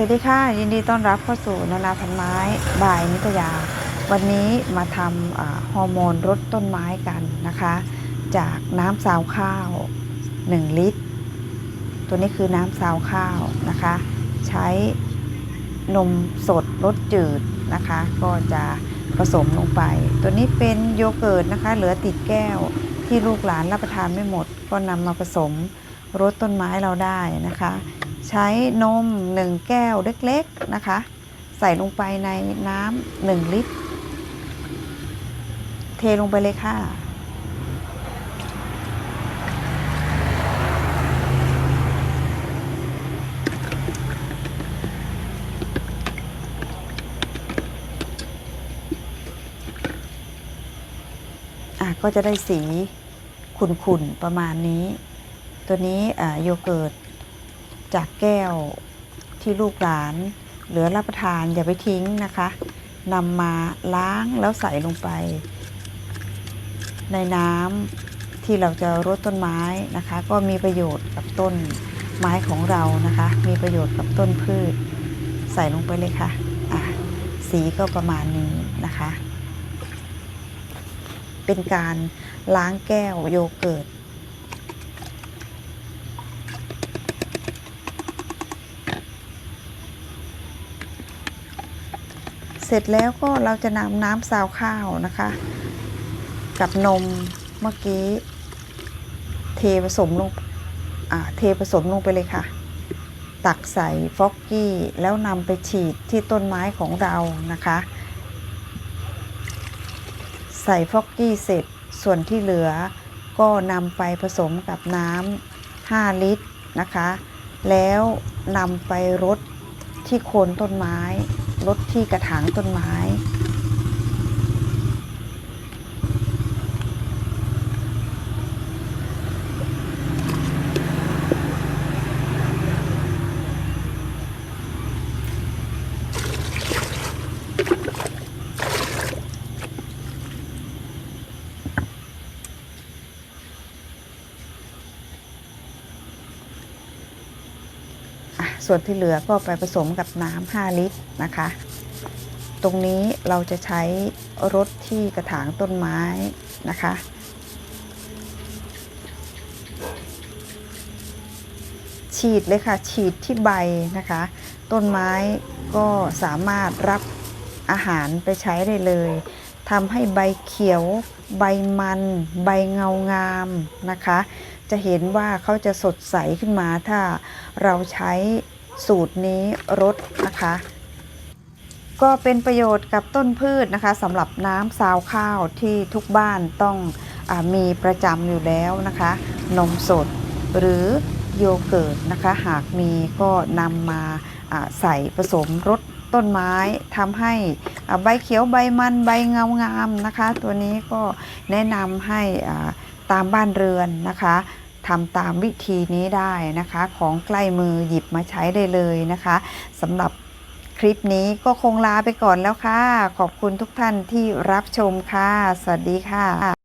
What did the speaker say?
สวัสดีค่ะ ยินดีต้อนรับเข้าสู่นานาพันไม้บายนิตยา วันนี้มาทำฮอร์โมนรดต้นไม้กันนะคะ จากน้ำซาวข้าว 1 ลิตร ตัวนี้คือน้ำซาวข้าวนะคะ ใช้นมสดรสจืดนะคะ ก็จะผสมลงไป ตัวนี้เป็นโยเกิร์ตนะคะ เหลือติดแก้วที่ลูกหลานรับประทานไม่หมด ก็นำมาผสมรดต้นไม้เราได้นะคะ ใช้นม 1 แก้วเล็กๆนะคะ ใส่ลงไปในน้ำหนึ่งลิตร เทลงไปเลยค่ะอะก็จะได้สีขุ่นๆ ประมาณนี้ ตัวนี้โยเกิร์ต จากแก้วที่ลูกหลาน เหลือรับประทานอย่าไปทิ้งนะคะนำมาล้างแล้วใส่ลงไป ในน้ำที่เราจะรดต้นไม้นะคะ ก็มีประโยชน์กับต้นไม้ของเรานะคะ มีประโยชน์กับต้นพืช ใส่ลงไปเลยค่ะอะสีก็ประมาณนี้นะคะ เป็นการล้างแก้วโยเกิร์ต เสร็จแล้วก็เราจะนำน้ำซาวข้าวนะคะ กับนมเมื่อกี้ เทผสมลงอ่าเทผสมลงไปเลยค่ะ ตักใส่ฟอกกี้แล้วนำไปฉีดที่ต้นไม้ของเรานะคะ ใส่ฟอกกี้เสร็จส่วนที่เหลือก็นำไปผสมกับน้ำ5 ลิตรนะคะ แล้วนำไปรดที่โคนต้นไม้ รดที่กระถางต้นไม้ ส่วนที่เหลือก็ไปผสมกับน้ำ5ลิตรนะคะ ตรงนี้เราจะใช้รถที่กระถางต้นไม้นะคะ ฉีดเลยค่ะ ฉีดที่ใบนะคะ ต้นไม้ก็สามารถรับอาหารไปใช้ได้เลยทำให้ใบเขียว ใบมัน ใบเงางามนะคะ จะเห็นว่าเขาจะสดใสขึ้นมาถ้าเราใช้สูตรนี้รดนะคะ ก็เป็นประโยชน์กับต้นพืชนะคะสำหรับน้ำซาวข้าวที่ทุกบ้านต้องอมีประจำอยู่แล้วนะคะ นมสดหรือโยเกิร์ตนะคะ หากมีก็นำมาใส่ผสมรดต้นไม้ทำให้ใบเขียวใบมันใบเงางามนะคะ ตัวนี้ก็แนะนำให้อ่า ตามบ้านเรือนนะคะทำตามวิธีนี้ได้นะคะ ของใกล้มือหยิบมาใช้ได้เลยนะคะสำหรับคลิปนี้ก็คงลาไปก่อนแล้วค่ะ ขอบคุณทุกท่านที่รับชมค่ะ สวัสดีค่ะ